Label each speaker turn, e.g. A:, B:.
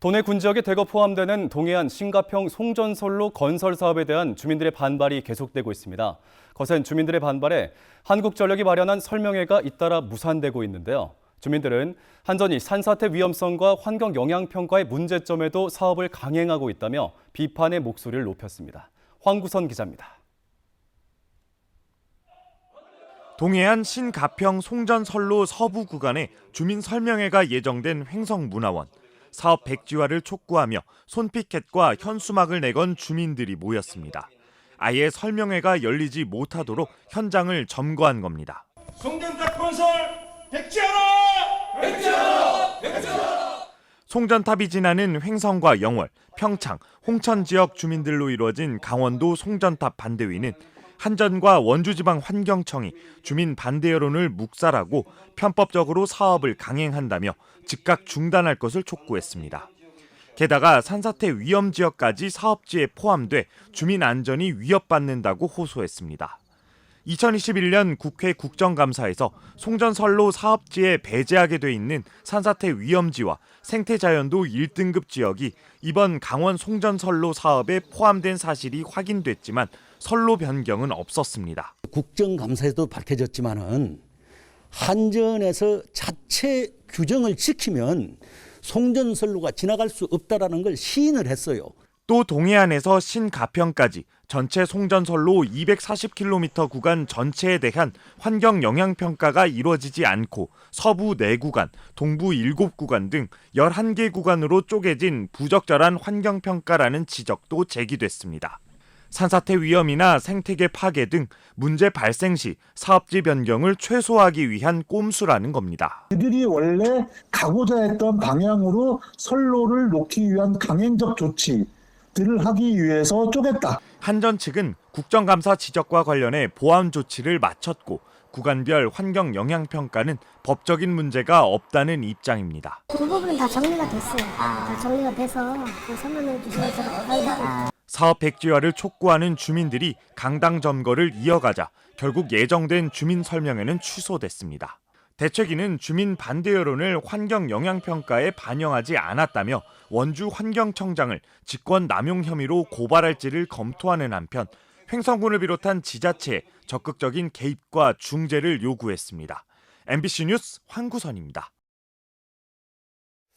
A: 도내 군 지역에 대거 포함되는 동해안 신가평 송전선로 건설 사업에 대한 주민들의 반발이 계속되고 있습니다. 거센 주민들의 반발에 한국전력이 마련한 설명회가 잇따라 무산되고 있는데요. 주민들은 한전이 산사태 위험성과 환경 영향 평가의 문제점에도 사업을 강행하고 있다며 비판의 목소리를 높였습니다. 황구선 기자입니다.
B: 동해안 신가평 송전선로 서부 구간에 주민 설명회가 예정된 횡성문화원. 사업 백지화를 촉구하며 손피켓과 현수막을 내건 주민들이 모였습니다. 아예 설명회가 열리지 못하도록 현장을 점거한 겁니다.
C: 송전탑 건설 백지하라!
B: 송전탑이 지나는 횡성과 영월, 평창, 홍천 지역 주민들로 이루어진 강원도 송전탑 반대위는 한전과 원주지방 환경청이 주민 반대 여론을 묵살하고 편법적으로 사업을 강행한다며 즉각 중단할 것을 촉구했습니다. 게다가 산사태 위험 지역까지 사업지에 포함돼 주민 안전이 위협받는다고 호소했습니다. 2021년 국회 국정감사에서 송전선로 사업지에 배제하게 돼 있는 산사태 위험지와 생태자연도 1등급 지역이 이번 강원 송전선로 사업에 포함된 사실이 확인됐지만 선로 변경은 없었습니다.
D: 국정감사에도 밝혀졌지만은 한전에서 자체 규정을 지키면 송전선로가 지나갈 수 없다라는 걸 시인을 했어요.
B: 또 동해안에서 신가평까지 전체 송전선로 240km 구간 전체에 대한 환경 영향 평가가 이루어지지 않고 서부 4구간, 동부 7구간 등 11개 구간으로 쪼개진 부적절한 환경 평가라는 지적도 제기됐습니다. 산사태 위험이나 생태계 파괴 등 문제 발생 시 사업지 변경을 최소화하기 위한 꼼수라는 겁니다.
E: 그들이 원래 가고자 했던 방향으로 선로를 놓기 위한 강행적 조치들을 하기 위해서 쪼갰다.
B: 한전 측은 국정감사 지적과 관련해 보완 조치를 마쳤고 구간별 환경 영향 평가는 법적인 문제가 없다는 입장입니다.
F: 그 부분은 다 정리가 됐어요. 다 정리가 돼서 그 설명해 주신 것처럼 아이고,
B: 사업 백지화를 촉구하는 주민들이 강당 점거를 이어가자 결국 예정된 주민 설명회는 취소됐습니다. 대책위는 주민 반대 여론을 환경 영향 평가에 반영하지 않았다며 원주 환경청장을 직권 남용 혐의로 고발할지를 검토하는 한편 횡성군을 비롯한 지자체에 적극적인 개입과 중재를 요구했습니다. MBC 뉴스 황구선입니다.